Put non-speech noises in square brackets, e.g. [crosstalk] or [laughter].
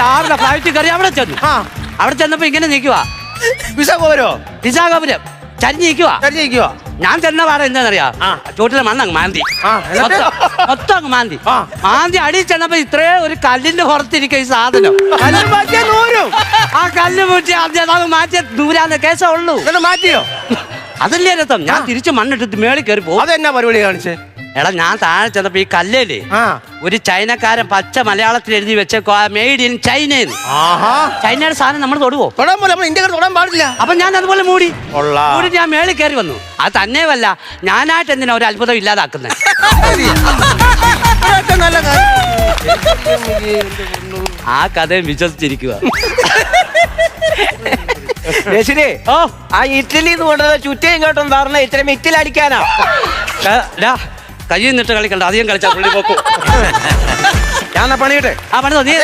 രാവിലെ ഫ്ലൈറ്റ് കയറി അവിടെ ചെന്നു. ആ. അവിടെ ചെന്നപ്പോ ഇങ്ങനെ നിൽക്കുക വിസ പോരോ വിശാഖപുരം. ചരിഞ്ഞ് നിൽക്കുക ചരിഞ്ഞിരിക്കുവോ. ഞാൻ ചെന്ന പാടെ എന്താണെന്നറിയാ. ചോട്ടിലെ മണ്ണങ്ങ് മാന്തി. ആ, എന്നിട്ട്? മൊത്തം- മൊത്തം അങ്ങ് മാന്തി. ആ. മാന്തി അടി ചെന്നപ്പോ ഇത്രേ ഒരു കല്ലിന്റെ പുറത്തിരിക്കും ഈ സാധനം. കല്ല് മാറ്റിയാ നൂരും. ആ കല്ല് മുറ്റി ആദ്യം മാറ്റിയ ദൂരാന്ന് കേസേ ഉള്ളൂ. എന്നിട്ട് മാറ്റിയോ? അതല്ലേ രസം. ഞാൻ തിരിച്ച് മണ്ണിട്ട് മേളിൽ കയറി പോകും. അതെന്നാ പരിപാടി കാണിച്ചേ? എടാ ഞാൻ താഴെ ചെന്നപ്പോ ഈ കല്ലേലേ ആ. ഒരു ചൈനക്കാരൻ പച്ച മലയാളത്തിൽ എഴുതി വെച്ചേക്കോ. മെയ്ഡ് ഇൻ ചൈന ആഹാ. ചൈനയുടെ സാധനം നമ്മൾ തൊടുവോ? തൊടാൻ പോലെ നമ്മൾ ഇന്ത്യക്കാർ തൊടാൻ പാടില്ല. അപ്പൊ ഞാൻ അതുപോലെ മൂടി. കൊള്ളാം. മൂടി ഞാൻ മേളിൽ കയറി വന്നു. അത് തന്നെയല്ല ഞാനായിട്ട് എന്തിനാ ഒരു അത്ഭുതം ഇല്ലാതാക്കുന്നത് അതൊക്കെ നല്ല കാര്യം. ആ കഥയും വിശ്വസിച്ചിരിക്കുക ഓ. ആ ഇറ്റലി എന്ന് കൊണ്ടുവന്ന ചുറ്റേം കേട്ടോ പറഞ്ഞ ഇത്ര മിറ്റിലടിക്കാനാ. കയ്യിൽ നിന്നിട്ട് കളിക്കണ്ട അധികം കളിച്ചാൽ പുള്ളി പോക്കും. [laughs] ഞാൻ പണിയട്ടെ? ആ പണിതോ നീ